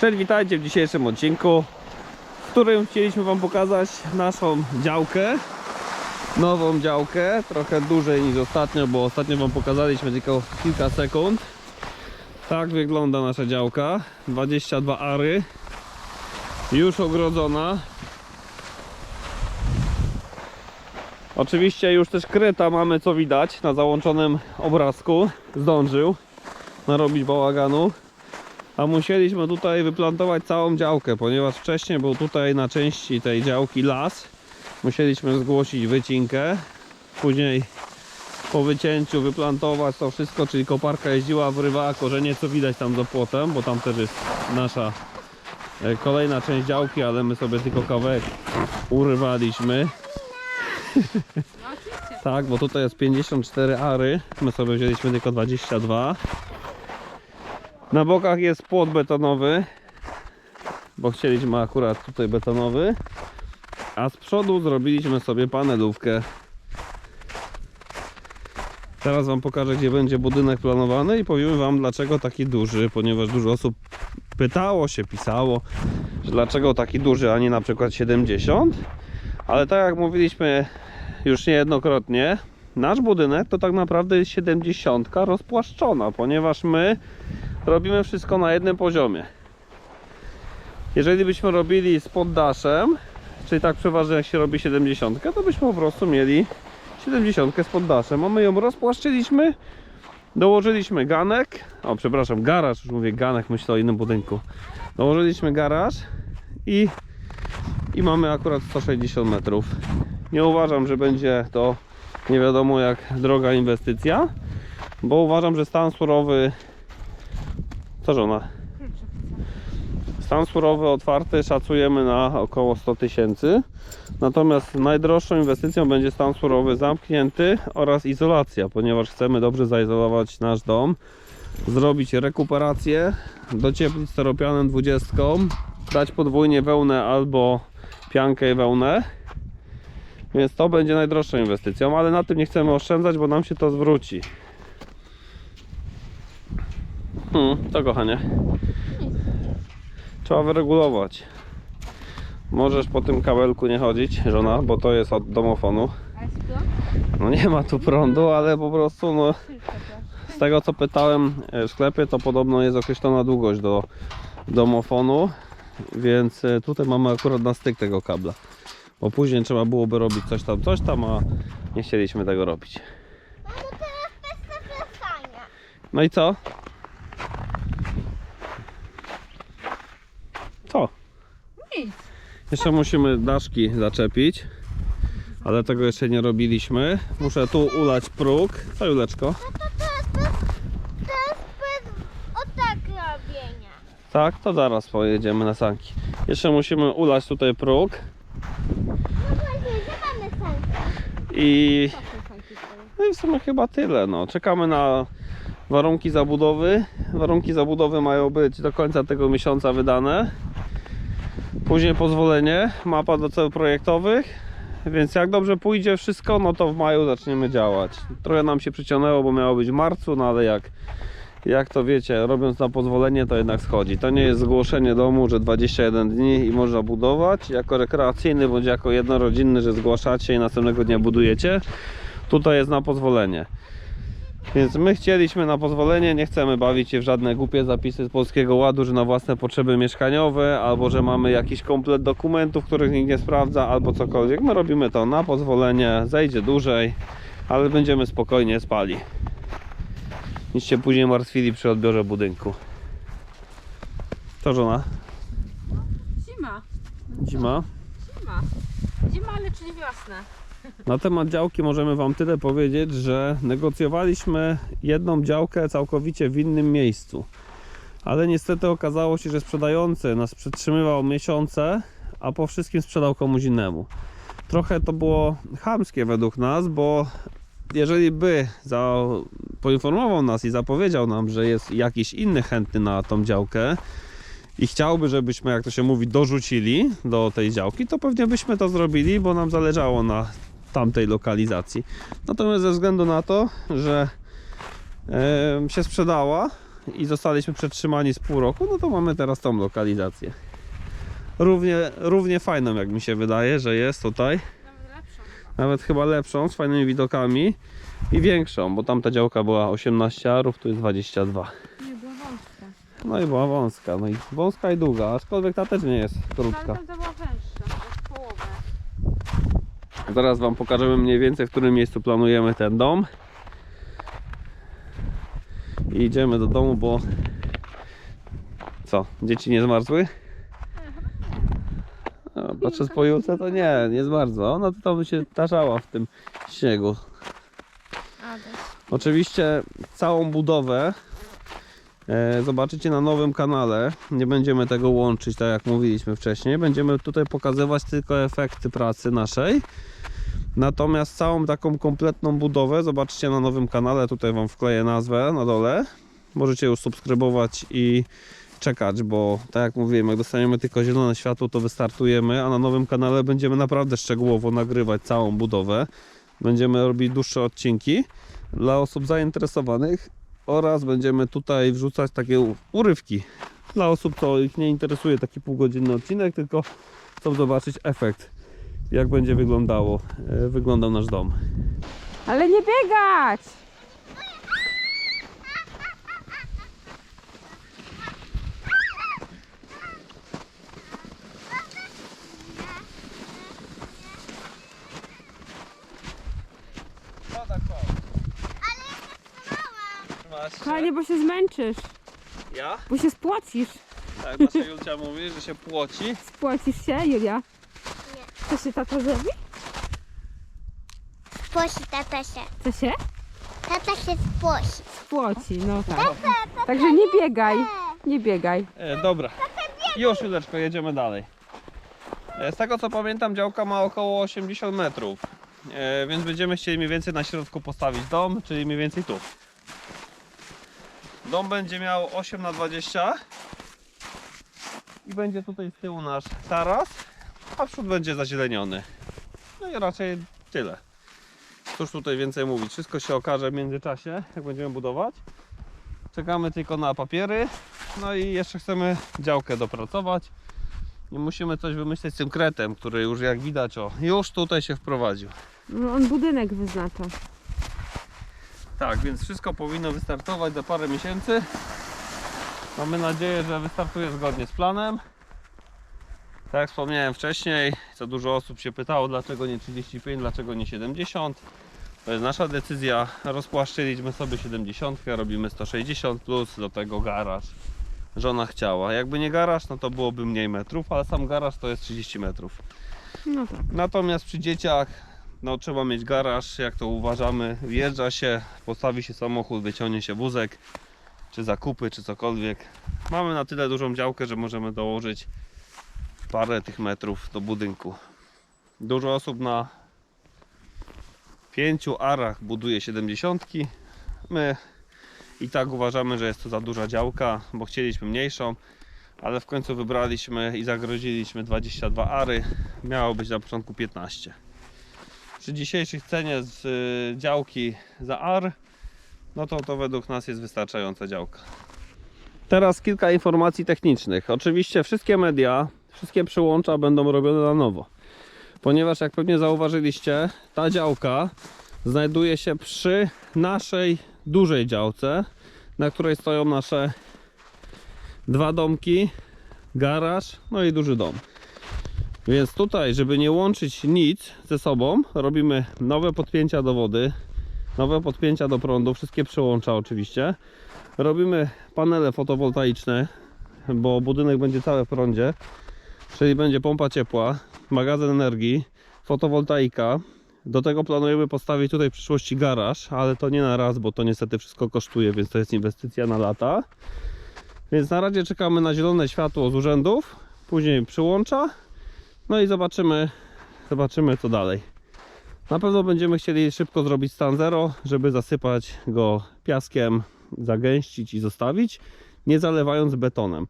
Cześć, witajcie w dzisiejszym odcinku, w którym chcieliśmy Wam pokazać naszą działkę. Nową działkę, trochę dłużej niż ostatnio, bo ostatnio Wam pokazaliśmy tylko kilka sekund. Tak wygląda nasza działka. 22 ary. Już ogrodzona. Oczywiście już też kryta mamy co widać na załączonym obrazku. Zdążył narobić bałaganu. A musieliśmy tutaj wyplantować całą działkę, ponieważ wcześniej był tutaj na części tej działki las. Musieliśmy zgłosić wycinkę. Później po wycięciu wyplantować to wszystko, czyli koparka jeździła, wyrywała korzenie, co widać tam za płotem, bo tam też jest nasza e, kolejna część działki, ale my sobie tylko kawałek urywaliśmy. tak, bo tutaj jest 54 ary, my sobie wzięliśmy tylko 22. Na bokach jest płot betonowy, bo chcieliśmy akurat tutaj betonowy, a z przodu zrobiliśmy sobie panelówkę. Teraz Wam pokażę, gdzie będzie budynek planowany i powiem Wam, dlaczego taki duży, ponieważ dużo osób pytało się, pisało, że dlaczego taki duży, a nie na przykład 70. Ale tak jak mówiliśmy już niejednokrotnie, nasz budynek to tak naprawdę jest 70 rozpłaszczona, ponieważ my robimy wszystko na jednym poziomie. Jeżeli byśmy robili z poddaszem, czyli tak przeważnie jak się robi 70, to byśmy po prostu mieli 70 z poddaszem, a my ją rozpłaszczyliśmy, dołożyliśmy ganek, o przepraszam, garaż, już mówię ganek, myślę o innym budynku. Dołożyliśmy garaż i, i mamy akurat 160 metrów. Nie uważam, że będzie to nie wiadomo jak droga inwestycja, bo uważam, że stan surowy Stan surowy otwarty szacujemy na około 100 tysięcy. Natomiast najdroższą inwestycją będzie stan surowy zamknięty oraz izolacja, ponieważ chcemy dobrze zaizolować nasz dom, zrobić rekuperację, docieplić steropianem 20, dać podwójnie wełnę albo piankę i wełnę. Więc to będzie najdroższą inwestycją, ale na tym nie chcemy oszczędzać, bo nam się to zwróci. Hmm, to kochanie. Trzeba wyregulować. Możesz po tym kabelku nie chodzić, żona, bo to jest od domofonu. No nie ma tu prądu, ale po prostu no, z tego co pytałem e, w sklepie, to podobno jest określona długość do domofonu, więc e, tutaj mamy akurat na styk tego kabla. Bo później trzeba byłoby robić coś tam, coś tam, a nie chcieliśmy tego robić. No i co? Co? Nic. Jeszcze musimy daszki zaczepić, ale tego jeszcze nie robiliśmy. Muszę tu ulać próg. Co Juleczko? No to teraz bez, tak robienia. Tak, to zaraz pojedziemy na sanki. Jeszcze musimy ulać tutaj próg No właśnie, gdzie mamy sens? i no i w sumie chyba tyle. No. Czekamy na warunki zabudowy. Warunki zabudowy mają być do końca tego miesiąca wydane. Później pozwolenie, mapa do celów projektowych. Więc jak dobrze pójdzie wszystko, no to w maju zaczniemy działać. Trochę nam się przyciągnęło, bo miało być w marcu, no ale jak, jak to wiecie, robiąc na pozwolenie, to jednak schodzi. To nie jest zgłoszenie domu, że 21 dni i można budować. Jako rekreacyjny bądź jako jednorodzinny, że zgłaszacie i następnego dnia budujecie. Tutaj jest na pozwolenie. Więc my chcieliśmy na pozwolenie, nie chcemy bawić się w żadne głupie zapisy z Polskiego Ładu, że na własne potrzeby mieszkaniowe, albo że mamy jakiś komplet dokumentów, których nikt nie sprawdza, albo cokolwiek. My robimy to na pozwolenie, zejdzie dłużej, ale będziemy spokojnie spali. Nic się później martwili przy odbiorze budynku. To żona? Zima, Zima? zima. Zima, ale czyli wiosna. Na temat działki możemy Wam tyle powiedzieć, że negocjowaliśmy jedną działkę całkowicie w innym miejscu. Ale niestety okazało się, że sprzedający nas przytrzymywał miesiące, a po wszystkim sprzedał komuś innemu. Trochę to było chamskie według nas, bo jeżeli by za, poinformował nas i zapowiedział nam, że jest jakiś inny chętny na tą działkę i chciałby, żebyśmy, jak to się mówi, dorzucili do tej działki, to pewnie byśmy to zrobili, bo nam zależało na tamtej lokalizacji. Natomiast ze względu na to, że em, się sprzedała, i zostaliśmy przetrzymani z pół roku, no to mamy teraz tą lokalizację. Równie, równie fajną jak mi się wydaje, że jest tutaj. Nawet lepszą. Nawet chyba lepszą, z fajnymi widokami i większą, bo tamta działka była 18 arów, tu jest 22. Nie, była wąska. No i była wąska, no i wąska i długa, aczkolwiek ta też nie jest No, krótka. tamta była węższa, o połowę. Zaraz Wam pokażemy mniej więcej, w którym miejscu planujemy ten dom. I idziemy do domu, bo... Co, dzieci nie zmarzły? A, patrząc po Julce to nie, nie zmarzła. Ona to tam się tarzała w tym śniegu. Oczywiście całą budowę e, zobaczycie na nowym kanale. Nie będziemy tego łączyć, tak jak mówiliśmy wcześniej. Będziemy tutaj pokazywać tylko efekty pracy naszej. Natomiast całą taką kompletną budowę zobaczycie na nowym kanale. Tutaj Wam wkleję nazwę na dole. Możecie już subskrybować i czekać, bo tak jak mówiłem, jak dostaniemy tylko zielone światło, to wystartujemy, a na nowym kanale będziemy naprawdę szczegółowo nagrywać całą budowę. Będziemy robić dłuższe odcinki dla osób zainteresowanych oraz będziemy tutaj wrzucać takie urywki dla osób, co ich nie interesuje taki półgodzinny odcinek, tylko chcą zobaczyć efekt, jak będzie wyglądało, e, wyglądał nasz dom. Ale nie biegać! Kochanie, bo się zmęczysz, Ja? bo się spłocisz. Tak, nasza Julcia mówi, że się płoci. Spłocisz się, Julia? Co się tata zrobi? Sposi tata się. Co się? Tata się sposi. Spłoci, no tak. Także nie biegaj, nie biegaj. E, dobra, już Juleczko, jedziemy dalej. E, z tego co pamiętam, działka ma około 80 metrów. E, więc będziemy chcieli mniej więcej na środku postawić dom, czyli mniej więcej tu. Dom będzie miał 8 na 20 i będzie tutaj z tyłu nasz taras, a przód będzie zazieleniony. No i raczej tyle. Cóż tutaj więcej mówić, wszystko się okaże w międzyczasie, jak będziemy budować. Czekamy tylko na papiery, no i jeszcze chcemy działkę dopracować. I musimy coś wymyśleć z tym kretem, który już jak widać, o, już tutaj się wprowadził. No, on budynek wyznacza. Tak, więc wszystko powinno wystartować za parę miesięcy. Mamy nadzieję, że wystartuje zgodnie z planem. Tak jak wspomniałem wcześniej, co dużo osób się pytało, dlaczego nie 35, dlaczego nie 70. To jest nasza decyzja. Rozpłaszczyliśmy sobie 70, robimy 160 plus do tego garaż. Żona chciała. Jakby nie garaż, no to byłoby mniej metrów, ale sam garaż to jest 30 metrów. No tak. Natomiast przy dzieciach no, trzeba mieć garaż, jak to uważamy. Wjeżdża się, postawi się samochód, wyciągnie się wózek, czy zakupy, czy cokolwiek. Mamy na tyle dużą działkę, że możemy dołożyć parę tych metrów do budynku. Dużo osób na pięciu arach buduje 70. My i tak uważamy, że jest to za duża działka, bo chcieliśmy mniejszą, ale w końcu wybraliśmy i zagroziliśmy 22 ary miało być na początku 15. Przy dzisiejszej cenie z y, działki za AR, no to to według nas jest wystarczająca działka. Teraz kilka informacji technicznych. Oczywiście wszystkie media, wszystkie przyłącza będą robione na nowo. Ponieważ jak pewnie zauważyliście, ta działka znajduje się przy naszej dużej działce, na której stoją nasze dwa domki, garaż, no i duży dom. Więc tutaj, żeby nie łączyć nic ze sobą, robimy nowe podpięcia do wody, nowe podpięcia do prądu, wszystkie przełącza oczywiście. Robimy panele fotowoltaiczne, bo budynek będzie cały w prądzie, czyli będzie pompa ciepła, magazyn energii, fotowoltaika. Do tego planujemy postawić tutaj w przyszłości garaż, ale to nie na raz, bo to niestety wszystko kosztuje, więc to jest inwestycja na lata. Więc na razie czekamy na zielone światło z urzędów, później przyłącza, no i zobaczymy, zobaczymy co dalej. Na pewno będziemy chcieli szybko zrobić stan zero, żeby zasypać go piaskiem, zagęścić i zostawić, nie zalewając betonem.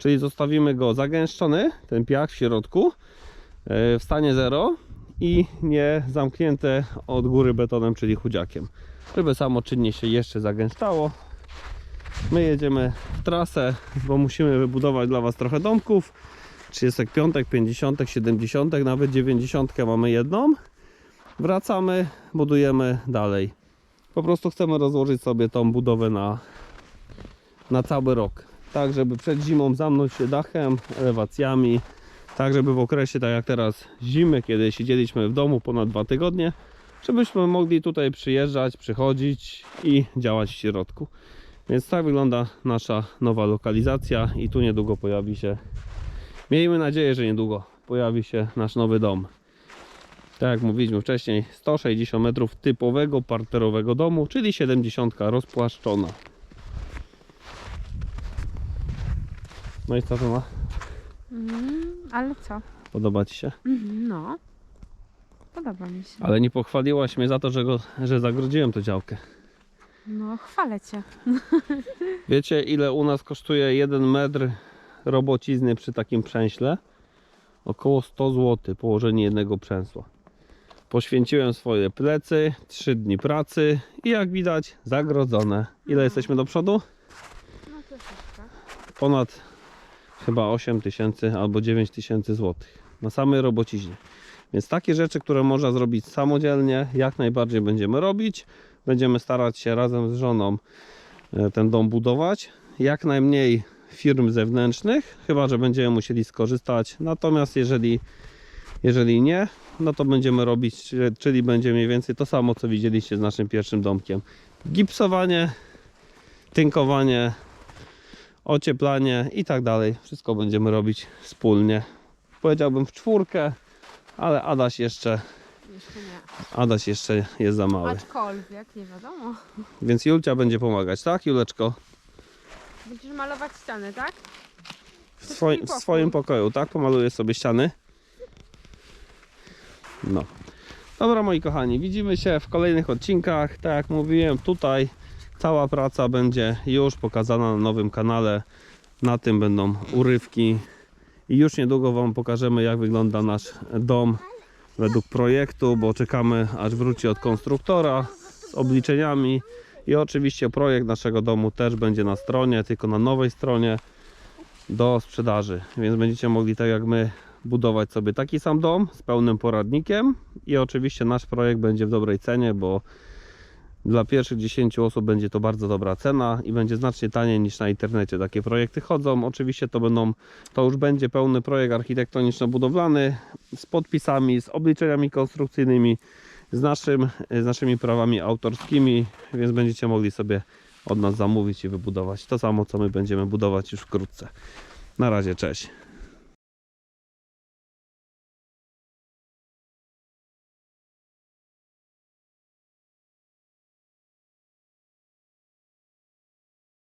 Czyli zostawimy go zagęszczony, ten piach w środku, e, w stanie zero i nie zamknięte od góry betonem, czyli chudziakiem. Żeby samoczynnie się jeszcze zagęszczało. My jedziemy w trasę, bo musimy wybudować dla Was trochę domków. 35, 50, 70, nawet 90 mamy jedną. Wracamy, budujemy dalej. Po prostu chcemy rozłożyć sobie tą budowę na, na cały rok. Tak, żeby przed zimą zamknąć się dachem, elewacjami. Tak, żeby w okresie, tak jak teraz zimy, kiedy siedzieliśmy w domu ponad dwa tygodnie, żebyśmy mogli tutaj przyjeżdżać, przychodzić i działać w środku. Więc tak wygląda nasza nowa lokalizacja i tu niedługo pojawi się, miejmy nadzieję, że niedługo pojawi się nasz nowy dom. Tak jak mówiliśmy wcześniej, 160 metrów typowego parterowego domu, czyli 70 rozpłaszczona. No i co to ma? Mm, ale co? Podoba Ci się? Mhm, No. Podoba mi się. Ale nie pochwaliłaś mnie za to, że, go, że zagrodziłem tę działkę. No, chwalę cię. Wiecie ile u nas kosztuje 1 metr robocizny przy takim przęśle? Około 100 zł położenie jednego przęsła. Poświęciłem swoje plecy, 3 dni pracy i jak widać zagrodzone. Ile jesteśmy do przodu? No troszeczkę. Ponad chyba 8 tysięcy albo 9 tysięcy złotych na samej robociźnie. Więc takie rzeczy, które można zrobić samodzielnie, jak najbardziej będziemy robić. Będziemy starać się razem z żoną e, ten dom budować. Jak najmniej firm zewnętrznych, chyba że będziemy musieli skorzystać. Natomiast jeżeli, jeżeli nie, no to będziemy robić, czyli- czyli będzie mniej więcej to samo, co widzieliście z naszym pierwszym domkiem. Gipsowanie, tynkowanie, ocieplanie i tak dalej. Wszystko będziemy robić wspólnie. Powiedziałbym w czwórkę, ale Adaś jeszcze, Jeszcze nie. Adaś jeszcze jest za mały. Aczkolwiek, nie wiadomo. Więc Julcia będzie pomagać, tak Juleczko? Będziesz malować ściany, tak? W, swoim- w swoim pokoju, tak? Pomaluję sobie ściany. No. Dobra moi kochani, widzimy się w kolejnych odcinkach. Tak jak mówiłem, tutaj cała praca będzie już pokazana na nowym kanale. Na tym będą urywki. I już niedługo Wam pokażemy jak wygląda nasz dom według projektu, bo czekamy aż wróci od konstruktora z obliczeniami. I oczywiście projekt naszego domu też będzie na stronie, tylko na nowej stronie do sprzedaży, więc będziecie mogli tak jak my budować sobie taki sam dom z pełnym poradnikiem i oczywiście nasz projekt będzie w dobrej cenie, bo dla pierwszych 10 osób będzie to bardzo dobra cena i będzie znacznie taniej niż na internecie takie projekty chodzą. Oczywiście to będą, to już będzie pełny projekt architektoniczno-budowlany z podpisami, z obliczeniami konstrukcyjnymi, z, naszym, z naszymi prawami autorskimi, więc będziecie mogli sobie od nas zamówić i wybudować to samo, co my będziemy budować już wkrótce. Na razie, cześć.